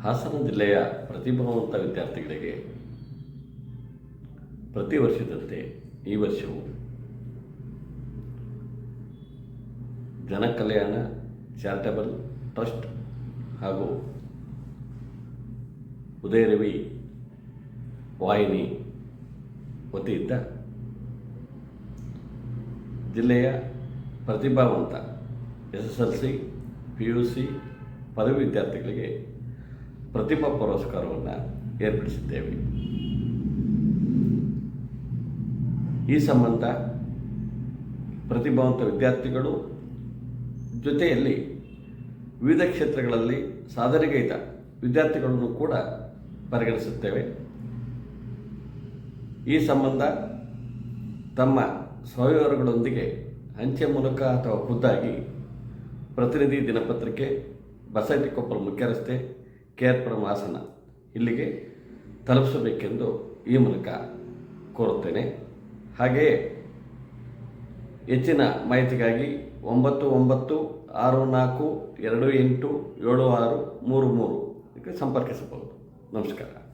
ಹಾಸನ ಜಿಲ್ಲೆಯ ಪ್ರತಿಭಾವಂತ ವಿದ್ಯಾರ್ಥಿಗಳಿಗೆ ಪ್ರತಿ ವರ್ಷದಂತೆ ಈ ವರ್ಷವೂ ಜನಕಲ್ಯಾಣ ಚಾರಿಟಬಲ್ ಟ್ರಸ್ಟ್ ಹಾಗೂ ಉದಯರವಿ ವಾಹಿನಿ ವತಿಯಿಂದ ಜಿಲ್ಲೆಯ ಪ್ರತಿಭಾವಂತ S S L C, P U C ಪದವಿ ವಿದ್ಯಾರ್ಥಿಗಳಿಗೆ ಪ್ರತಿಭಾ ಪುರಸ್ಕಾರವನ್ನು ಏರ್ಪಡಿಸಿದ್ದೇವೆ. ಈ ಸಂಬಂಧ ಪ್ರತಿಭಾವಂತ ವಿದ್ಯಾರ್ಥಿಗಳು ಜೊತೆಯಲ್ಲಿ ವಿವಿಧ ಕ್ಷೇತ್ರಗಳಲ್ಲಿ ಸಾಧನೆಗೈದ ವಿದ್ಯಾರ್ಥಿಗಳನ್ನು ಕೂಡ ಪರಿಗಣಿಸುತ್ತೇವೆ. ಈ ಸಂಬಂಧ ತಮ್ಮ ಸಹಯೋಗಗಳೊಂದಿಗೆ ಅಂಚೆ ಮೂಲಕ ಅಥವಾ ಖುದ್ದಾಗಿ ಪ್ರತಿನಿಧಿ ದಿನಪತ್ರಿಕೆ ಬಸೈಟಿಕೊಪ್ಪಲ ಮುಖ್ಯ ರಸ್ತೆ ಕೆ ಆರ್ ಪುರಂ ಹಾಸನ ಇಲ್ಲಿಗೆ ತಲುಪಿಸಬೇಕೆಂದು ಈ ಮೂಲಕ ಕೋರುತ್ತೇನೆ. ಹಾಗೆಯೇ ಹೆಚ್ಚಿನ ಮಾಹಿತಿಗಾಗಿ ಒಂಬತ್ತು ಒಂಬತ್ತು ಆರು ನಾಲ್ಕು ಎರಡು ಎಂಟು ಏಳು ಆರು ಮೂರು ಮೂರು ಇದಕ್ಕೆ ಸಂಪರ್ಕಿಸಬಹುದು. ನಮಸ್ಕಾರ.